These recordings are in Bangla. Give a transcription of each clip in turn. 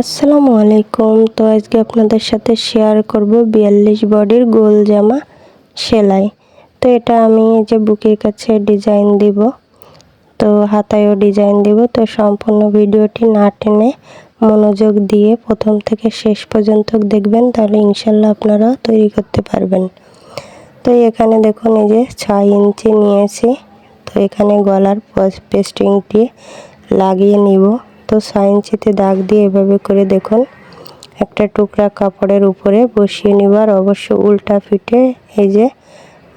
আসসালামু আলাইকুম। তো আজকে আপনাদের সাথে শেয়ার করব বিয়াল্লিশ বডির গোল জামা সেলাই। তো এটা আমি যে বুকের কাছে ডিজাইন দিব, তো হাতায়ও ডিজাইন দিব, তো সম্পূর্ণ ভিডিওটি না টেনে মনোযোগ দিয়ে প্রথম থেকে শেষ পর্যন্ত দেখবেন, তাহলে ইনশাল্লাহ আপনারা তৈরি করতে পারবেন। তো এখানে দেখুন এই যে ছয় ইঞ্চি নিয়েছি, তো এখানে গলার পেস্টিংটি লাগিয়ে নিব। তো ছয় ইঞ্চিতে দাগ দিয়ে এভাবে করে দেখুন। একটা টুকরা কাপড়ের উপরে বসিয়ে নিবার অবশ্য উল্টা ফিটে এই যে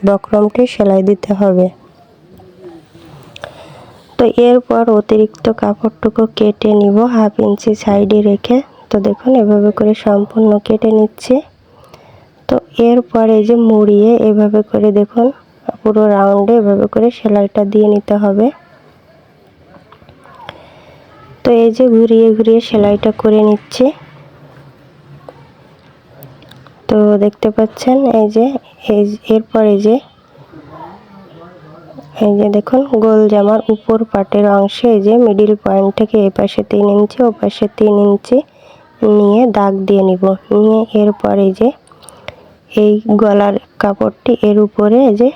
বক্রমটি সেলাই দিতে হবে। তো এরপর অতিরিক্ত কাপড়টুকু কেটে নিব হাফ ইঞ্চি সাইডে রেখে। তো দেখুন, এভাবে করে সম্পূর্ণ কেটে নিচ্ছে। তো এরপর এই যে মুড়িয়ে এভাবে করে দেখুন, পুরো রাউন্ডে এভাবে করে সেলাইটা দিয়ে নিতে হবে। তো এই যে ঘুরিয়ে ঘুরিয়ে সেলাইটা করে নিচ্ছে। তো দেখতে পাচ্ছেন, এই যে এরপর যে, এই যে দেখুন, গোল জামার উপর পাটের অংশে এই যে মিডিল পয়েন্ট থেকে এ পাশে তিন ইঞ্চি, ও পাশে তিন ইঞ্চি নিয়ে দাগ দিয়ে নিব। নিয়ে এরপরে যে, এই গলার কাপড়টি এর উপরে যে,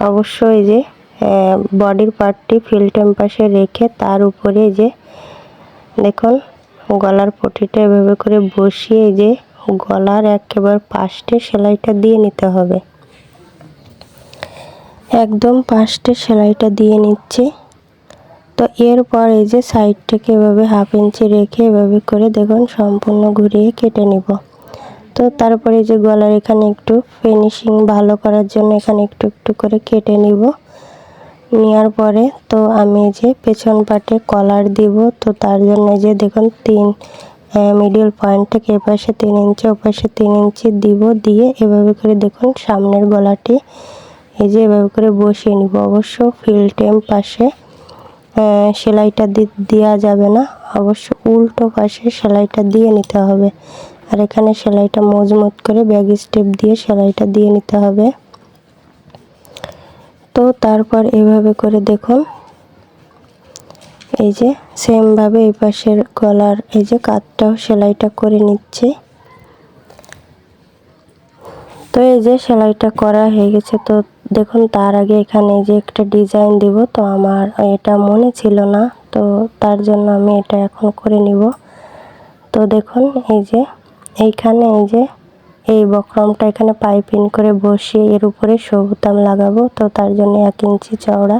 অবশ্যই যে বডির পার্টটি ফিল্টেম পাশে রেখে তার উপরে যে দেখুন, গলার পটিটা এভাবে করে বসিয়ে যে গলার একেবারে পাশটে সেলাইটা দিয়ে নিতে হবে। একদম পাশটে সেলাইটা দিয়ে নিচ্ছি। তো এরপর এই যে সাইডটাকে এভাবে হাফ ইঞ্চি রেখে এভাবে করে দেখুন, সম্পূর্ণ ঘুরিয়ে কেটে নিব। তো তারপরে যে গলার এখানে একটু ফিনিশিং ভালো করার জন্য এখানে একটু একটু করে কেটে নিব। নেওয়ার পরে তো আমি যে পেছন পাটে কলার দিব, তো তার জন্য যে দেখুন তিন মিডিল পয়েন্ট থেকে এপাশে তিন ইঞ্চি, ওপাশে তিন ইঞ্চি দিব, দিয়ে এভাবে করে দেখুন সামনের গলাটি এই যে এভাবে করে বসিয়ে নিব। অবশ্য ফিল টেম পাশে সেলাইটা দেওয়া যাবে না। অবশ্য উল্টো পাশে সেলাইটা দিয়ে নিতে হবে। আর এখানে সেলাইটা মজবুত করে ব্যাগ স্টেপ দিয়ে সেলাইটা দিয়ে নিতে হবে। তো তারপর এভাবে করে দেখুন। এই যে সেমভাবে এই পাশের গলার এই যে কাতটাও সেলাইটা করে নিচ্ছে। তো এই যে সেলাইটা করা হয়ে গেছে। তো দেখুন তার আগে এখানে যে একটা ডিজাইন দিব, তো আমার এটা মনে ছিল না। তো তার জন্য আমি এটা এখন করে নিব। তো দেখুন এই যে এইখানে এই যে এই বক্রমটা এখানে পাইপিং করে বসিয়ে এর উপরে সবুতাম লাগাবো। তো তার জন্য এক ইঞ্চি চওড়া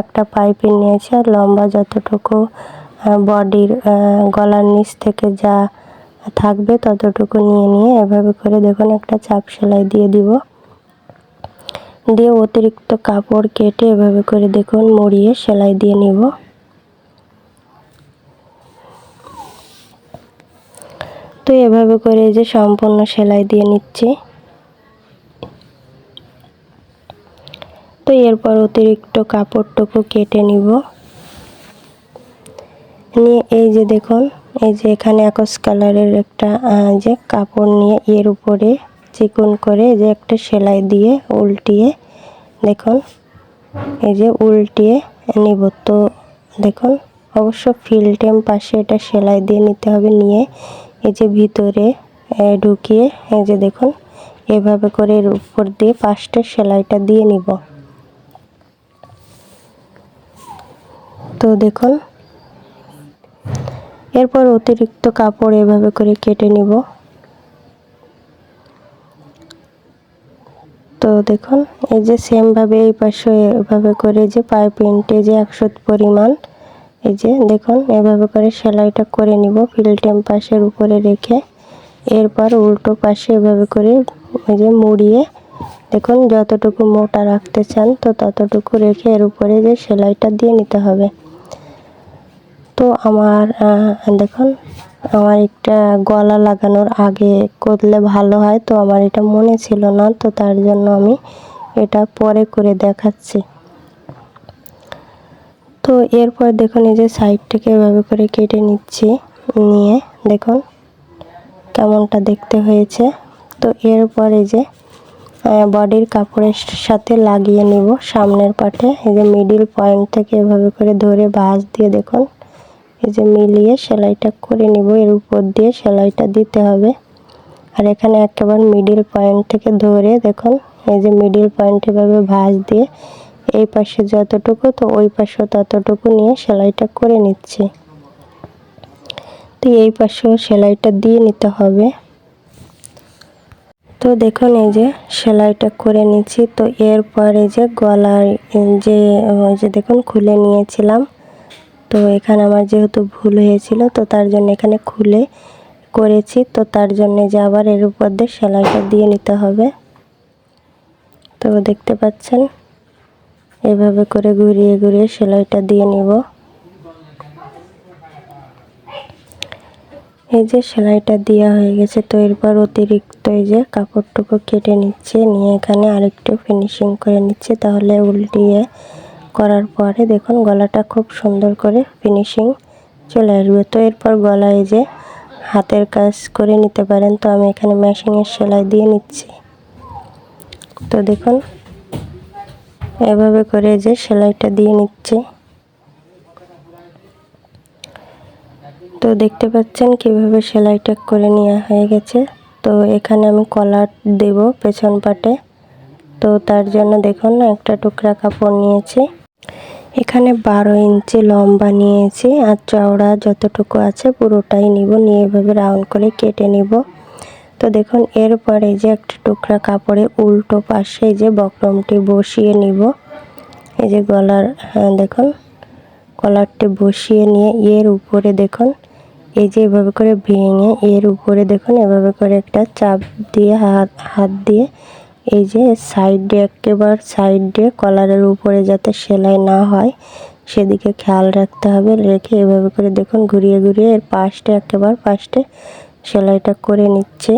একটা পাইপিং নিয়েছি আর লম্বা যতটুকু বডির গলার নিচ থেকে যা থাকবে ততটুকু নিয়ে নিয়ে এভাবে করে দেখুন একটা চাপ সেলাই দিয়ে দিব। দিয়ে অতিরিক্ত কাপড় কেটে এভাবে করে দেখুন মুড়িয়ে সেলাই দিয়ে নিব। তো এভাবে করে যে সম্পূর্ণ সেলাই দিয়ে নিচ্ছি। তো এরপর অতিরিক্ত কাপড়টুকু কেটে নিব। নিয়ে এই যে দেখুন, এই যে এখানে একস কালারের একটা যে কাপড় নিয়ে এর উপরে চিকন করে যে একটা সেলাই দিয়ে উল্টিয়ে দেখুন, এই যে উল্টিয়ে নিব। তো দেখুন, অবশ্য ফিল্টেম পাশে এটা সেলাই দিয়ে নিতে হবে। নিয়ে এই যে ভিতরে ঢুকিয়ে, এই যে দেখুন, এভাবে করে এর উপর দিয়ে পাঁচটা সেলাইটা দিয়ে নিব। তো দেখুন, এরপর অতিরিক্ত কাপড় এভাবে করে কেটে নিব। তো দেখুন, এই যে সেমভাবে এই পাশে এভাবে করে যে পাইপিংটে যে একশো পরিমাণ এই যে দেখুন, এভাবে করে সেলাইটা করে নিব ফিল্টেম পাশের উপরে রেখে। এরপর উল্টো পাশে এভাবে করে ওই যে মুড়িয়ে, দেখুন, যতটুকু মোটা রাখতে চান, তো ততটুকু রেখে এর উপরে যে সেলাইটা দিয়ে নিতে হবে। তো আমার দেখুন, আমার একটা গলা লাগানোর আগে করলে ভালো হয়, তো আমার এটা মনে ছিল না, তো তার জন্য আমি এটা পরে করে দেখাচ্ছি। তো এরপর দেখুন, এই যে সাইড থেকে এভাবে করে কেটে নিচ্ছি, নিয়ে দেখুন কেমনটা দেখতে হয়েছে। তো এরপরে যে বডির কাপড়ের সাথে লাগিয়ে নিব সামনের পাটে। এই যে মিডিল পয়েন্ট থেকে এভাবে করে ধরে ভাঁজ দিয়ে দেখুন, এই যে মিলিয়ে সেলাইটা করে নিব। এর উপর দিয়ে সেলাইটা দিতে হবে। আর এখানে একেবারে মিডিল পয়েন্ট থেকে ধরে দেখুন, এই যে মিডিল পয়েন্ট এভাবে ভাঁজ দিয়ে এই পাশে যতটুকু, তো ওই পাশে ততটুকু নিয়ে সেলাইটা করে নিচ্ছি। তো এই পাশেও সেলাইটা দিয়ে নিতে হবে। তো দেখুন, এই যে সেলাইটা করে নিচ্ছি। তো এরপর যে গলার, যে, ওই যে দেখুন, খুলে নিয়েছিলাম। তো এখানে আমার যেহেতু ভুল হয়েছিল, তো তার জন্য এখানে খুলে করেছি। তো তার জন্য যে আবার এর উপর দিয়ে সেলাইটা দিয়ে নিতে হবে। তো দেখতে পাচ্ছেন? এভাবে করে ঘুরিয়ে ঘুরিয়ে সেলাইটা দিয়ে নিব। এই যে সেলাইটা দেওয়া হয়ে গেছে, তো এরপর অতিরিক্ত এই যে কাপড়টুকু কেটে নিচ্ছে, নিয়ে এখানে আরেকটু ফিনিশিং করে নিচ্ছে, তাহলে উল্টিয়ে করার পরে দেখুন গলাটা খুব সুন্দর করে ফিনিশিং চলে আসবে। তো এরপর গলায় যে হাতের কাজ করে নিতে পারেন, তো আমি এখানে মেশিনের সেলাই দিয়ে নিচ্ছি। তো দেখুন এভাবে করে যে সেলাইটা দিয়ে নিচ্ছে। তো দেখতে পাচ্ছেন কীভাবে সেলাইটা করে নেওয়া হয়ে গেছে। তো এখানে আমি কলার দেব পেছন পাটে। তো তার জন্য দেখুন একটা টুকরা কাপড় নিয়েছি। এখানে বারো ইঞ্চি লম্বা নিয়েছি আর চওড়া যতটুকু আছে পুরোটাই নিব। নিয়ে এভাবে রাউন্ড করে কেটে নিব। তো দেখুন, এরপরে যে একটা টুকরা কাপড়ে উল্টো পাশে যে বক্রমটি বসিয়ে নিব। এই যে গলার হ্যাঁ দেখুন, কলারটি বসিয়ে নিয়ে এর উপরে দেখুন, এই যে এভাবে করে ভেঙে এর উপরে দেখুন, এভাবে করে একটা চাপ দিয়ে, হাত হাত দিয়ে, এই যে সাইডে একেবারে সাইডে কলারের উপরে যাতে সেলাই না হয়, সেদিকে খেয়াল রাখতে হবে। রেখে এভাবে করে দেখুন, ঘুরিয়ে ঘুরিয়ে এর পাশটা একেবারে পাশটে সেলাইটা করে নিচ্ছে।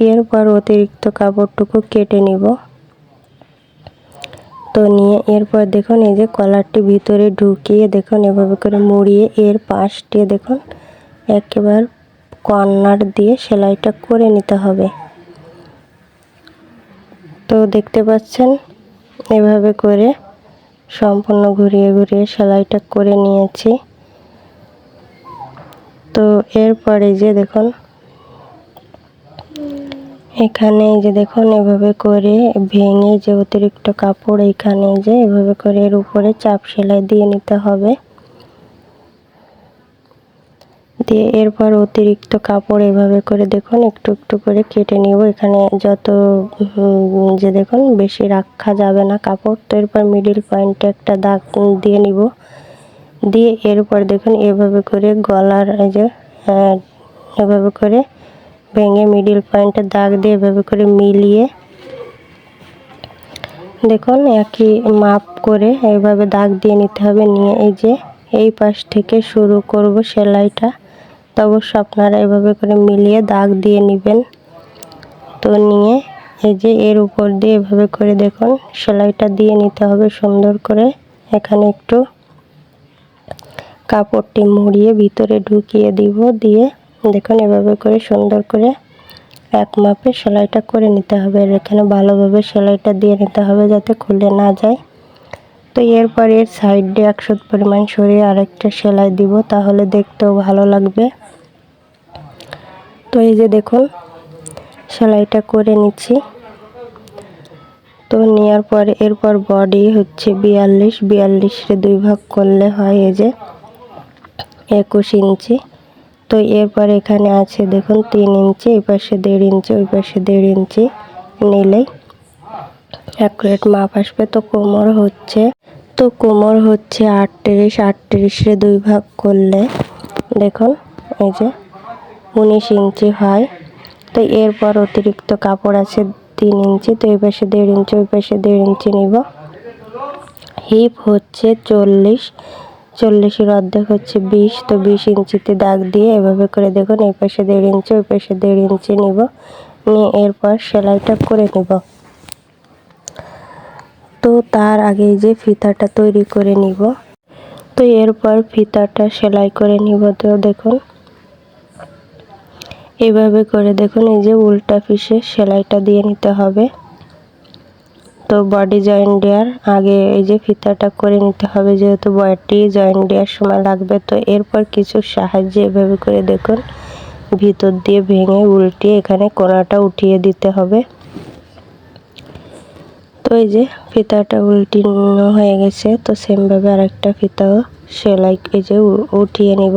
এরপর অতিরিক্ত কাপড়টুকু কেটে নিব। তো নিয়ে এরপর দেখুন, এই যে কলারটি ভিতরে ঢুকিয়ে দেখুন, এভাবে করে মুড়িয়ে এর পাশটি দেখুন, একেবারে কর্নার দিয়ে সেলাইটা করে নিতে হবে। তো দেখতে পাচ্ছেন, এভাবে করে সম্পূর্ণ ঘুরিয়ে ঘুরিয়ে সেলাইটা করে নিয়েছি। তো এরপরে যে দেখুন এখানে যে দেখুন, এভাবে করে ভেঙে যে অতিরিক্ত কাপড় এখানে যে এভাবে করে এর উপরে চাপ সেলাই দিয়ে নিতে হবে। দিয়ে এরপর অতিরিক্ত কাপড় এভাবে করে দেখুন, একটু একটু করে কেটে নিব। এখানে যত যে দেখুন, বেশি রাখা যাবে না কাপড়। তো এরপর মিডিল পয়েন্টে একটা দাগ দিয়ে নিব। দিয়ে এরপর দেখুন, এভাবে করে গলার যে এভাবে করে ভেঙে মিডিল পয়েন্টে দাগ দিয়ে এভাবে করে মিলিয়ে দেখুন একই মাপ করে এইভাবে দাগ দিয়ে নিতে হবে। নিয়ে এই যে এই পাশ থেকে শুরু করব সেলাইটা। তো অবশ্য আপনারা এভাবে করে মিলিয়ে দাগ দিয়ে নেবেন। তো নিয়ে এই যে এর উপর দিয়ে এভাবে করে দেখুন সেলাইটা দিয়ে নিতে হবে সুন্দর করে। এখানে একটু কাপড়টি মুড়িয়ে ভিতরে ঢুকিয়ে দিব দিয়ে দেখুন, এভাবে করে সুন্দর করে এক মাপে সেলাইটা করে নিতে হবে। আর এখানে ভালোভাবে সেলাইটা দিয়ে নিতে হবে যাতে খুলে না যায়। তো এরপর এর সাইড একশো পরিমাণ সরিয়ে আরেকটা সেলাই দিব, তাহলে দেখতেও ভালো লাগবে। তো এই যে দেখুন, সেলাইটা করে নিচ্ছি। তো নেওয়ার পরে এরপর বডি হচ্ছে বিয়াল্লিশ। বিয়াল্লিশে দুই ভাগ করলে হয় এই যে একুশ ইঞ্চি। তো এরপর এখানে আছে দেখুন তিন ইঞ্চি, এই পাশে দেড় ইঞ্চি, ওই পাশে দেড় ইঞ্চি নিলেই অ্যাকুরেট মাপ আসবে। তো কোমর হচ্ছে, তো কোমর হচ্ছে আটত্রিশ, আটত্রিশে দুই ভাগ করলে দেখুন এই যে উনিশ ইঞ্চি হয়। তো এরপর অতিরিক্ত কাপড় আছে তিন ইঞ্চি, তো এই পাশে দেড় ইঞ্চি, ওই পাশে দেড় ইঞ্চি নিব। হিপ হচ্ছে চল্লিশ চল্লিশের অর্ধেক হচ্ছে বিশ, তো বিশ ইঞ্চিতে দাগ দিয়ে এভাবে করে দেখুন, এই পাশে দেড় ইঞ্চি, ওই পাশে দেড় ইঞ্চি নিব। নিয়ে এরপর সেলাইটা করে নিব। তো তার আগে যে ফিতাটা তৈরি করে নিব। তো এরপর ফিতাটা সেলাই করে নিব তো দেখুন। এভাবে করে দেখুন, এই যে উল্টা পিসে সেলাইটা দিয়ে নিতে হবে। তো বডি জয়েন্ট দেওয়ার আগে এই যে ফিতাটা করে নিতে হবে, যেহেতু বডি জয়েন্ট দেওয়ার সময় লাগবে। তো এরপর কিছু সাহায্যে এভাবে করে দেখুন, ভিতর দিয়ে ভেঙে উল্টিয়ে এখানে কোনাটা উঠিয়ে দিতে হবে। তো এই যে ফিতাটা উল্টিনো হয়ে গেছে, তো সেমভাবে আরেকটা ফিতাও সেলাই এই যে উঠিয়ে নিব।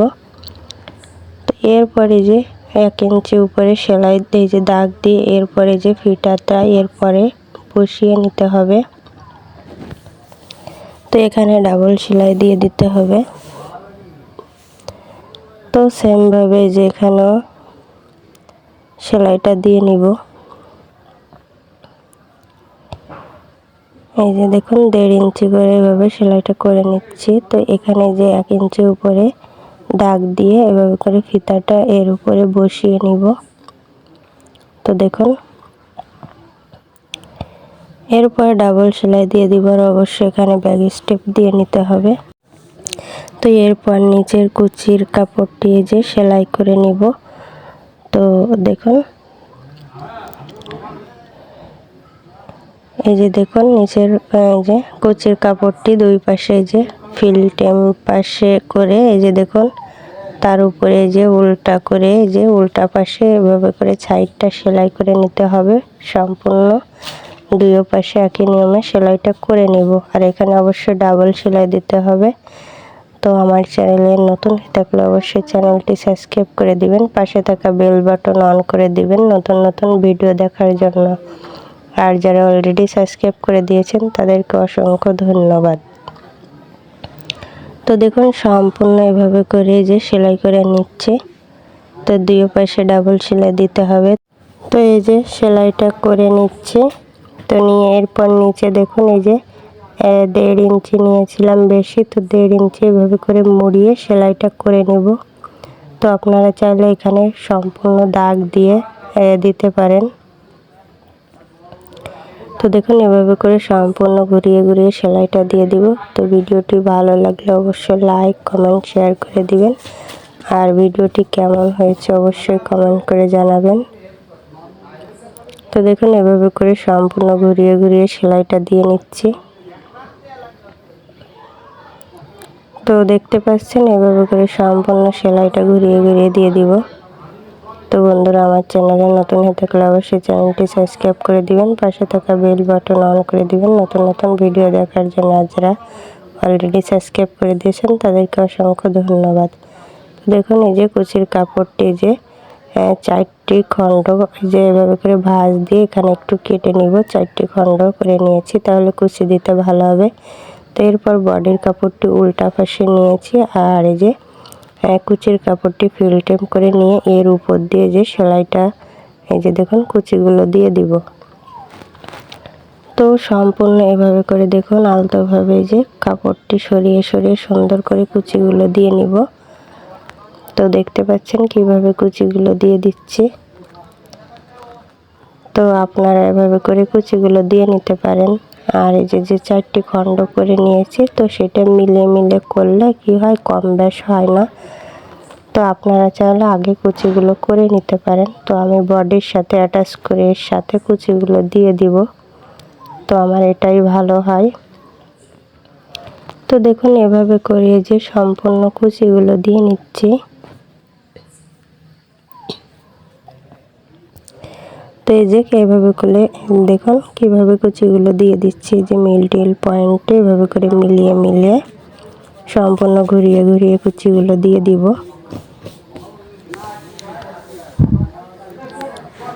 তো এরপরে যে এক ইঞ্চি উপরে সেলাই, এই যে দাগ দিয়ে এরপরে যে ফিতাটা, এরপরে বসিয়ে নিতে হবে। তো এখানে ডাবল সেলাই দিয়ে দিতে হবে। তো সেমভাবে যে এখানেও সেলাইটা দিয়ে নিব। এই যে দেখুন, দেড় ইঞ্চি করে এভাবে সেলাইটা করে নিচ্ছি। তো এখানে যে এক ইঞ্চি উপরে দাগ দিয়ে এভাবে করে ফিতাটা এর উপরে বসিয়ে নিব। তো দেখুন এরপর ডাবল সেলাই দিয়ে দিবার অবশ্যই এখানে ব্যাগ স্টেপ দিয়ে নিতে হবে। তো এরপর নিচের কুচির কাপড়টি যে সেলাই করে নিব। তো দেখুন, এই যে দেখুন নিচের যে কুচির কাপড়টি দুই পাশে যে ফিল্টেম পাশে করে এই যে দেখুন, তার উপরে যে উল্টা করে যে উল্টা পাশে এভাবে করে সাইডটা সেলাই করে নিতে হবে সম্পূর্ণ। দুই পাশে একই নিয়মে সেলাইটা করে নেব। আর এখানে অবশ্যই ডাবল সেলাই দিতে হবে। তো আমার চ্যানেলে নতুন থাকলে অবশ্যই চ্যানেলটি সাবস্ক্রাইব করে দিবেন, পাশে থাকা বেল বাটন অন করে দিবেন নতুন নতুন ভিডিও দেখার জন্য। আর যারা অলরেডি সাবস্ক্রাইব করে দিয়েছেন, তাদেরকে অসংখ্য ধন্যবাদ। তো দেখুন, সম্পূর্ণ এভাবে করে যে সেলাই করে নিচ্ছে। তো দুই পাশে ডাবল সেলাই দিতে হবে। তো এই যে সেলাইটা করে নিচ্ছে। তো নিয়ে এরপর নিচে দেখুন এই যে দেড় ইঞ্চি নিয়েছিলাম বেশি, তো দেড় ইঞ্চি এভাবে করে মুড়িয়ে সেলাইটা করে নেব। তো আপনারা চাইলে এখানে সম্পূর্ণ দাগ দিয়ে দিতে পারেন। তো দেখুন এভাবে করে সম্পূর্ণ ঘুরিয়ে ঘুরিয়ে সেলাইটা দিয়ে দিব। তো ভিডিওটি ভালো লাগলে অবশ্যই লাইক, কমেন্ট, শেয়ার করে দিবেন। আর ভিডিওটি কেমন হয়েছে অবশ্যই কমেন্ট করে জানাবেন। তো দেখুন, এভাবে করে সম্পূর্ণ ঘুরিয়ে ঘুরিয়ে সেলাইটা দিয়ে নিচ্ছি। তো দেখতে পাচ্ছেন, এভাবে করে সম্পূর্ণ সেলাইটা ঘুরিয়ে ঘুরিয়ে দিয়ে দিব। তো বন্ধুরা, আমার চ্যানেলে নতুন হয়ে থাকলে অবশ্যই চ্যানেলটি সাবস্ক্রাইব করে দিবেন, পাশে থাকা বেল বাটন অন করে দিবেন। নতুন নতুন ভিডিও দেখার জন্য যারা অলরেডি সাবস্ক্রাইব করে দিয়েছেন, তাদেরকে অসংখ্য ধন্যবাদ। দেখুন, এই যে কুচির কাপড়টি যে চারটি খণ্ড যে এভাবে করে ভাঁজ দিয়ে এখানে একটু কেটে নিব। চারটি খণ্ড করে নিয়েছি, তাহলে কুচি দিতে ভালো হবে। তো এরপর বডির কাপড়টি উল্টা পাশে নিয়েছি আর এই যে কুচির কাপড়টি ফিলটেম করে নিয়ে এর উপর দিয়ে যে সেলাইটা, এই যে দেখুন, কুচিগুলো দিয়ে দিব। তো সম্পূর্ণ এভাবে করে দেখুন, আলতোভাবে যে কাপড়টি সরিয়ে সরিয়ে সুন্দর করে কুচিগুলো দিয়ে নিব। তো দেখতে পাচ্ছেন কীভাবে কুচিগুলো দিয়ে দিচ্ছি। তো আপনারা এভাবে করে কুচিগুলো দিয়ে নিতে পারেন। আর এই যে যে চারটি খণ্ড করে নিয়েছি, তো সেটা মিলে মিলে করলে কি হয়, কম বেশ হয় না। তো আপনারা চাইলে আগে কুচিগুলো করে নিতে পারেন। তো আমি বডির সাথে অ্যাটাচ করে এর সাথে কুচিগুলো দিয়ে দিব। তো আমার এটাই ভালো হয়। তো দেখুন, এভাবে করে যে সম্পূর্ণ কুচিগুলো দিয়ে নিচ্ছি। তো এই যে এভাবে করে, দেখুন কীভাবে কুচিগুলো দিয়ে দিচ্ছি, যে মিল টিল পয়েন্টে এভাবে করে মিলিয়ে মিলিয়ে সম্পূর্ণ ঘুরিয়ে ঘুরিয়ে কুচিগুলো দিয়ে দিব।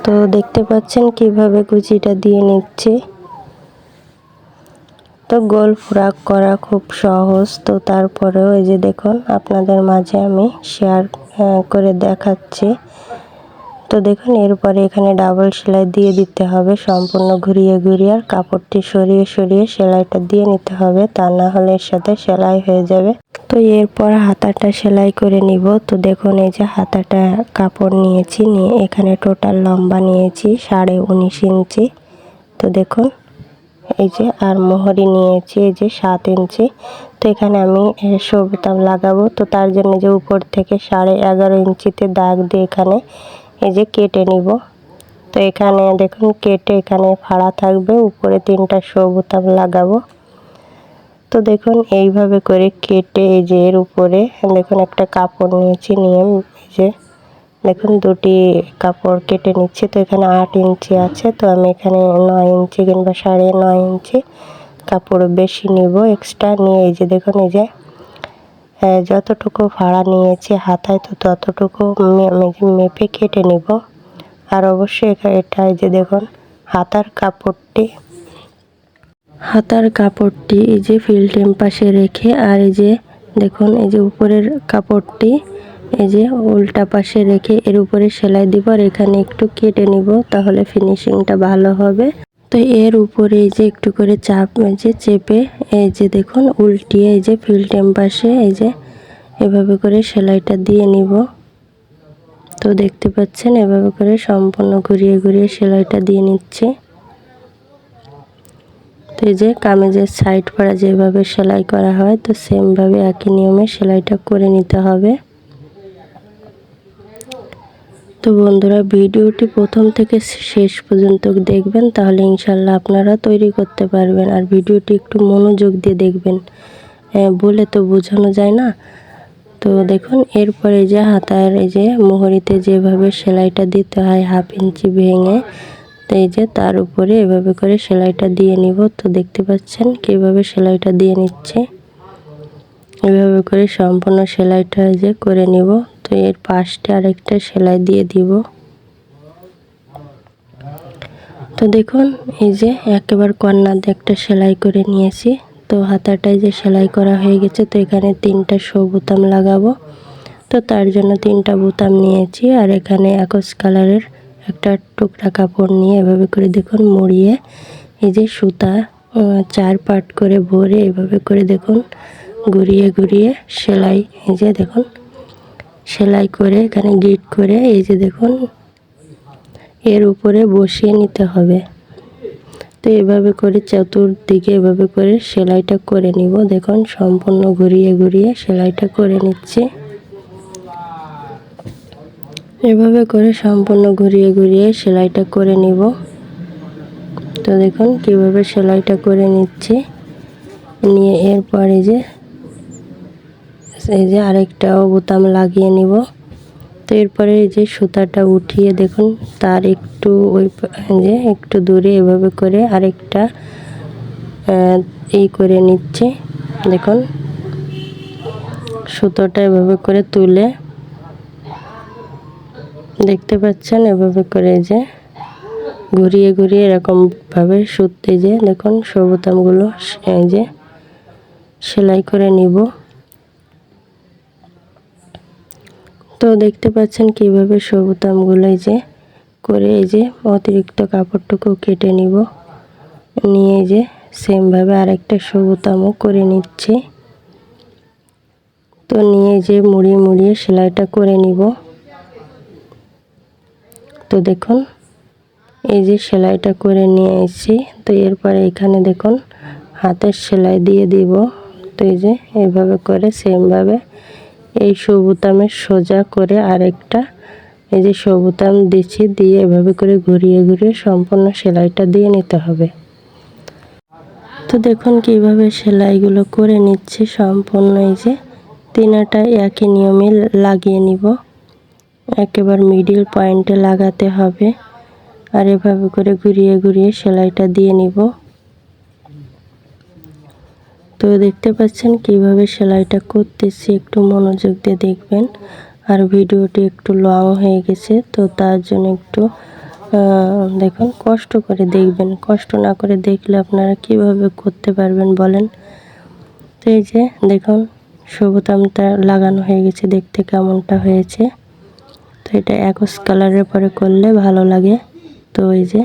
তো দেখতে পাচ্ছেন কীভাবে কুচিটা দিয়ে নিচ্ছে। তো গোল ফ্রাক করা খুব সহজ। তো তারপরেও এই যে দেখুন, আপনাদের মাঝে আমি শেয়ার করে দেখাচ্ছি। তো দেখুন, এরপরে এখানে ডাবল সেলাই দিয়ে দিতে হবে। সম্পূর্ণ ঘুরিয়ে ঘুরিয়ে আর কাপড়টি সরিয়ে সরিয়ে সেলাইটা দিয়ে নিতে হবে। তা না হলে এর সাথে সেলাই হয়ে যাবে। তো এরপর হাতাটা সেলাই করে নিব। তো দেখুন, এই যে হাতাটা কাপড় নিয়েছি, নিয়ে এখানে টোটাল লম্বা নিয়েছি, সাড়ে উনিশ ইঞ্চি। তো দেখুন, এই যে আর মোহরি নিয়েছি, এই যে সাত ইঞ্চি। তো এখানে আমি সবিতাম লাগাবো। তো তার জন্য যে উপর থেকে সাড়ে এগারো ইঞ্চিতে দাগ দিয়ে এখানে এই যে কেটে নিব। তো এখানে দেখুন, কেটে এখানে ফাড়া থাকবে। উপরে তিনটা শো বোতাম লাগাবো। তো দেখুন, এইভাবে করে কেটে এই যে এর উপরে দেখুন, একটা কাপড় নিয়েছি, নিয়ে এই যে দেখুন, দুটি কাপড় কেটে নিচ্ছি। তো এখানে আট ইঞ্চি আছে। তো আমি এখানে নয় ইঞ্চি কিংবা সাড়ে নয় ইঞ্চি কাপড় বেশি নিব এক্সট্রা। নিয়ে এই যে দেখুন, এই যে যতটুকু ভাড়া নিয়েছি হাতায়, তো ততটুকু মেপে কেটে নিব। আর অবশ্যই এটা যে দেখুন, হাতার কাপড়টি। হাতার কাপড়টি এই যে ফিল্টেম পাশে রেখে, আর এই যে দেখুন, এই যে উপরের কাপড়টি, এই যে উল্টা পাশে রেখে এর উপরে সেলাই দিব, আর এখানে একটু কেটে নিব, তাহলে ফিনিশিংটা ভালো হবে। তো এর উপরে এই যে একটু করে চাপ যে চেপে, এই যে দেখুন উল্টিয়ে এই যে ফিল্টেম টেম্পাসে এই যে এভাবে করে সেলাইটা দিয়ে নিব। তো দেখতে পাচ্ছেন এভাবে করে সম্পূর্ণ ঘুরিয়ে ঘুরিয়ে সেলাইটা দিয়ে নিচ্ছে। তো এই যে কামেজের সাইড পাড়া যেভাবে সেলাই করা হয়, তো সেমভাবে একই নিয়মে সেলাইটা করে নিতে হবে। তো বন্ধুরা, ভিডিওটি প্রথম থেকে শেষ পর্যন্ত দেখবেন, তাহলে ইনশাল্লাহ আপনারা তৈরি করতে পারবেন। আর ভিডিওটি একটু মনোযোগ দিয়ে দেখবেন। বলে তো বোঝানো যায় না। তো দেখুন, এরপরে যে হাতার এই যে মোহরিতে যেভাবে সেলাইটা দিতে হয়, হাফ ইঞ্চি ভেঙে, তো এই যে তার উপরে এভাবে করে সেলাইটা দিয়ে নিব। তো দেখতে পাচ্ছেন কীভাবে সেলাইটা দিয়ে নিচ্ছে। এভাবে করে সম্পূর্ণ সেলাইটা যে করে নিব। তো এর পাশটা আরেকটা সেলাই দিয়ে দিব। তো দেখুন, এই যে একেবারে কর্নার একটা সেলাই করে নিয়েছি। তো হাতাটায় যে সেলাই করা হয়ে গেছে, তো এখানে তিনটা শো বোতাম লাগাবো। তো তার জন্য তিনটা বোতাম নিয়েছি, আর এখানে একস কালারের একটা টুকরা কাপড় নিয়ে এভাবে করে দেখুন মুড়িয়ে, এই যে সুতা চার পাট করে ভরে এভাবে করে দেখুন ঘুরিয়ে ঘুরিয়ে সেলাই, এই যে দেখুন, সেলাই করে এখানে গিট করে, এই যে দেখুন, এর উপরে বসিয়ে নিতে হবে। তো এভাবে করে চতুর্দিকে এভাবে করে সেলাইটা করে নিব। দেখুন, সম্পূর্ণ ঘুরিয়ে ঘুরিয়ে সেলাইটা করে নিচ্ছে। এভাবে করে সম্পূর্ণ ঘুরিয়ে ঘুরিয়ে সেলাইটা করে নিব। তো দেখুন, কীভাবে সেলাইটা করে নিচ্ছে। নিয়ে এরপরে যে এই যে আরেকটাও বোতাম লাগিয়ে নিব। তো এরপরে এই যে সুতাটা উঠিয়ে দেখুন, তার একটু ওই যে একটু দূরে এভাবে করে আরেকটা এই করে নিচ্ছে। দেখুন, সুতোটা এভাবে করে তুলে, দেখতে পাচ্ছেন এভাবে করে যে ঘুরিয়ে ঘুরিয়ে এরকমভাবে সুতে যে দেখুন সবুতামগুলো এই যে সেলাই করে নিব। তো দেখতে পাচ্ছেন কীভাবে সবুতামগুলো এই যে করে এই যে অতিরিক্ত কাপড়টুকু কেটে নিব। নিয়ে যে সেমভাবে আরেকটা সবুতামও করে নিচ্ছি। তো নিয়ে যে মুড়িয়ে মুড়িয়ে সেলাইটা করে নিব। তো দেখুন, এই যে সেলাইটা করে নিয়ে এসেছি। তো এরপরে এখানে দেখুন, হাতের সেলাই দিয়ে দিব। তো এই যে এইভাবে করে সেমভাবে এই সবুতামের সোজা করে আরেকটা, এই যে সবুতাম দিচ্ছি, দিয়ে এভাবে করে ঘুরিয়ে ঘুরিয়ে সম্পূর্ণ সেলাইটা দিয়ে নিতে হবে। তো দেখুন কীভাবে সেলাইগুলো করে নিচ্ছে, সম্পূর্ণ এই যে তিনাটা একই নিয়মে লাগিয়ে নিব। একেবারে মিডিল পয়েন্টে লাগাতে হবে। আর এভাবে করে ঘুরিয়ে ঘুরিয়ে সেলাইটা দিয়ে নিব। তো দেখতে পাচ্ছেন কীভাবে সেলাইটা করতেছি, একটু মনোযোগ দিয়ে দেখবেন। আর ভিডিওটি একটু লং হয়ে গেছে, তো তার জন্য একটু দেখুন, কষ্ট করে দেখবেন। কষ্ট না করে দেখলে আপনারা কীভাবে করতে পারবেন বলেন? তো এই যে, দেখুন, সবুতামটা লাগানো হয়ে গেছে, দেখতে কেমনটা হয়েছে। তো এটা একস কালারের পরে করলে ভালো লাগে। তো এই যে,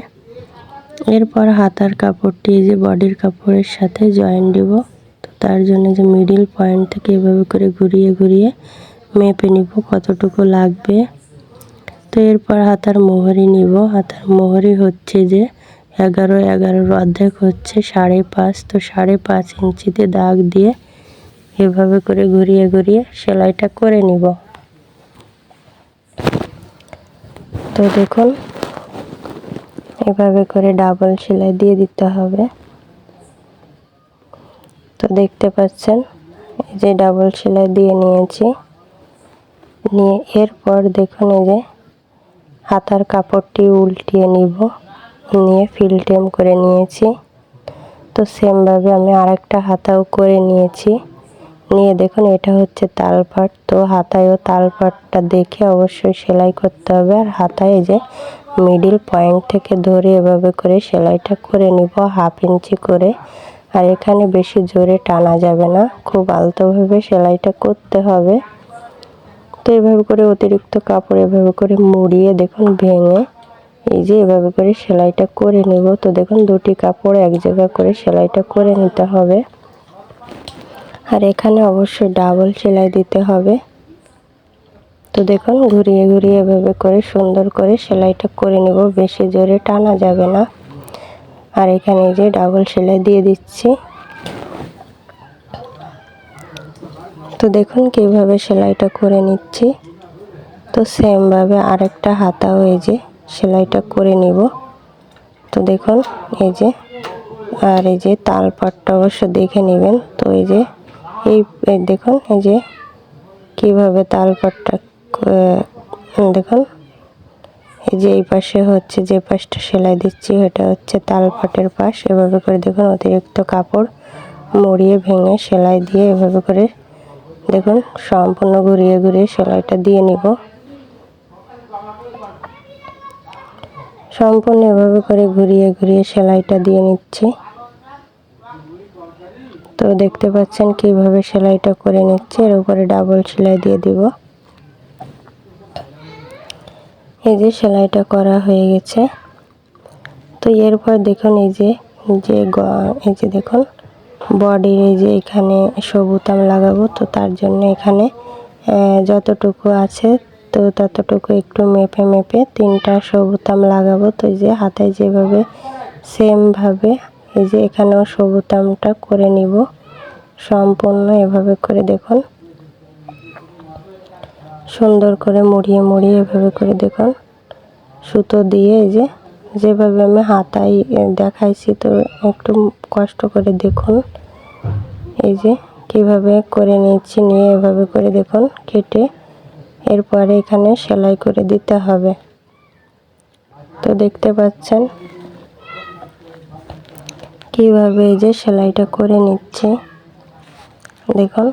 এরপর হাতার কাপড়টি, এই যে বডির কাপড়ের সাথে জয়েন দিব। তার জন্য যে মিডিল পয়েন্ট থেকে এভাবে করে ঘুরিয়ে ঘুরিয়ে মেপে নিব কতটুকু লাগবে। তো এরপর হাতার মোহরি নিব। হাতার মোহরি হচ্ছে যে এগারো, এগারোর অর্ধেক হচ্ছে সাড়ে পাঁচ। তো সাড়ে পাঁচ ইঞ্চিতে দাগ দিয়ে এভাবে করে ঘুরিয়ে ঘুরিয়ে সেলাইটা করে নিব। তো দেখুন, এভাবে করে ডাবল সেলাই দিয়ে দিতে হবে। তো দেখতে পাচ্ছেন, এই যে ডাবল সেলাই দিয়ে নিয়েছি। নিয়ে এরপর দেখুন এই যে হাতার কাপড়টি উল্টিয়ে নিব। নিয়ে ফিলটেম করে নিয়েছি। তো সেমভাবে আমি আরেকটা হাতাও করে নিয়েছি। নিয়ে দেখুন এটা হচ্ছে তালপাট তো হাতায়ও তালপাটটা দেখে অবশ্যই সেলাই করতে হবে। আর হাতায় যে মিডিল পয়েন্ট থেকে ধরে এভাবে করে সেলাইটা করে নিব। হাফ ইঞ্চি করে আর এখানে বেশি জোরে টানা যাবে না, খুব আলতোভাবে সেলাইটা করতে হবে। তো এভাবে করে অতিরিক্ত কাপড় এভাবে করে মুড়িয়ে দেখুন ভেঙে, এই যে এভাবে করে সেলাইটা করে নেব। তো দেখুন দুটি কাপড় এক জায়গা করে সেলাইটা করে নিতে হবে। আর এখানে অবশ্যই ডাবল সেলাই দিতে হবে। তো দেখুন ঘুরিয়ে ঘুরিয়ে এভাবে করে সুন্দর করে সেলাইটা করে নেব, বেশি জোরে টানা যাবে না। আর এখানে যে ডাবল সেলাই দিয়ে দিচ্ছি। তো দেখুন কীভাবে সেলাইটা করে নিচ্ছি। তো সেমভাবে আরেকটা হাতাও হয়ে যে সেলাইটা করে নিব। তো দেখুন এই যে, আর এই যে তালপাটটা অবশ্য দেখে নেবেন। তো এই যে, এই দেখুন এই যে কীভাবে তালপাটটা দেখুন এই যে এই পাশে হচ্ছে যে পাশটা সেলাই দিচ্ছি এটা হচ্ছে তালপাটের পাশ। এভাবে করে দেখুন, অতিরিক্ত কাপড় মরিয়ে ভেঙে সেলাই দিয়ে এভাবে করে দেখুন, সম্পূর্ণ ঘুরিয়ে ঘুরিয়ে সেলাইটা দিয়ে নিব। সম্পূর্ণ এভাবে করে ঘুরিয়ে ঘুরিয়ে সেলাইটা দিয়ে নিচ্ছি। তো দেখতে পাচ্ছেন কীভাবে সেলাইটা করে নিচ্ছে, এর উপরে ডাবল সেলাই দিয়ে দিব। এই যে সেলাইটা করা হয়ে গেছে। তো এরপর দেখুন এই যে যে এই যে দেখুন, বডির এই যে এখানে সবুতাম লাগাবো, তো তার জন্য এখানে যতটুকু আছে, তো ততটুকু একটু মেপে মেপে তিনটা সবুতাম লাগাবো। তো এই যে হাতে যেভাবে সেমভাবে এই যে এখানেও সবুতামটা করে নিব। সম্পূর্ণ এভাবে করে দেখুন। সুন্দর করে মুড়িয়ে মুড়িয়ে এভাবে করে দেখুন। সুতো দিয়ে এই যে, যেভাবে আমি হাতাই দেখাইছি তো একটু কষ্ট করে দেখুন। এই যে, কীভাবে করে নিচ্ছি, নিয়ে এভাবে করে দেখুন কেটে। এরপরে এখানে সেলাই করে দিতে হবে। তো দেখতে পাচ্ছেন কীভাবে এই যে সেলাইটা করে নিচ্ছে। দেখুন,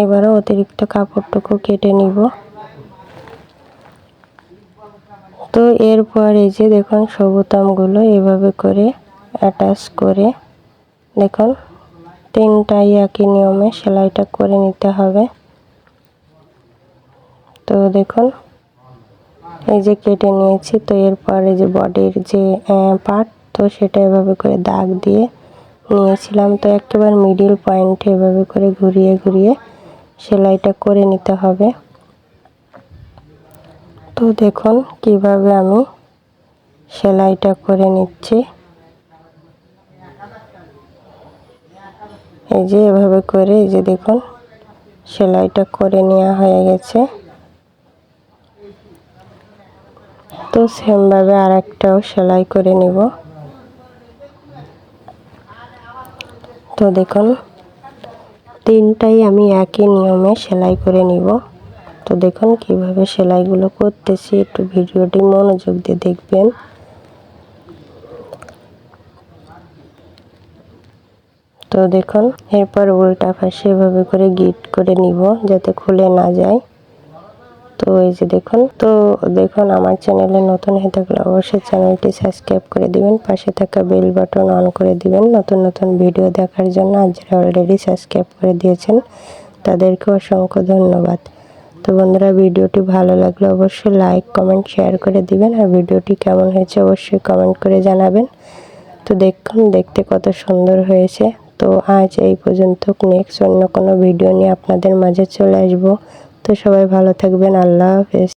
এবারও অতিরিক্ত কাপড়টুকু কেটে নিব। তো এরপর এই যে দেখুন সবুতামগুলো এভাবে করে অ্যাটাচ করে দেখুন তিনটাই একই নিয়মে সেলাইটা করে নিতে হবে। তো দেখুন এই যে কেটে নিয়েছি, তো এরপরে যে বডির যে পার্ট তো সেটা এভাবে করে দাগ দিয়ে নিয়েছিলাম। তো একেবারে মিডিল পয়েন্টে এভাবে করে ঘুরিয়ে ঘুরিয়ে সেলাইটা করে নিতে হবে। তো দেখুন কীভাবে আমি সেলাইটা করে নিচ্ছি। এই যে এভাবে করে, এই যে দেখুন সেলাইটা করে নেওয়া হয়ে গেছে। তো সেমভাবে আর একটাও সেলাই করে নিব। তো দেখুন তিনটাই আমি একই নিয়মে সেলাই করে নিব। তো দেখুন কীভাবে সেলাইগুলো করতেছি, একটু ভিডিওটি মনোযোগ দিয়ে দেখবেন। তো দেখুন, এরপর উল্টা পাশে এভাবে করে গিট করে নিব যাতে খুলে না যায়। তো এই যে দেখুন, তো দেখুন আমার চ্যানেলে নতুন হয়ে থাকলে অবশ্যই চ্যানেলটি সাবস্ক্রাইব করে দিবেন, পাশে থাকা বেল বাটন অন করে দিবেন নতুন নতুন ভিডিও দেখার জন্য আজ যারা অলরেডি সাবস্ক্রাইব করে দিয়েছেন তাদেরকে অসংখ্য ধন্যবাদ। তো বন্ধুরা, ভিডিওটি ভালো লাগলে অবশ্যই লাইক কমেন্ট শেয়ার করে দিবেন। আর ভিডিওটি কেমন হয়েছে অবশ্যই কমেন্ট করে জানাবেন। তো দেখুন, দেখতে কত সুন্দর হয়েছে। তো আজ এই পর্যন্ত নেক্সট অন্য কোনো ভিডিও নিয়ে আপনাদের মাঝে চলে আসব। তো সবাই ভালো থাকবেন। আল্লাহ হাফেজ।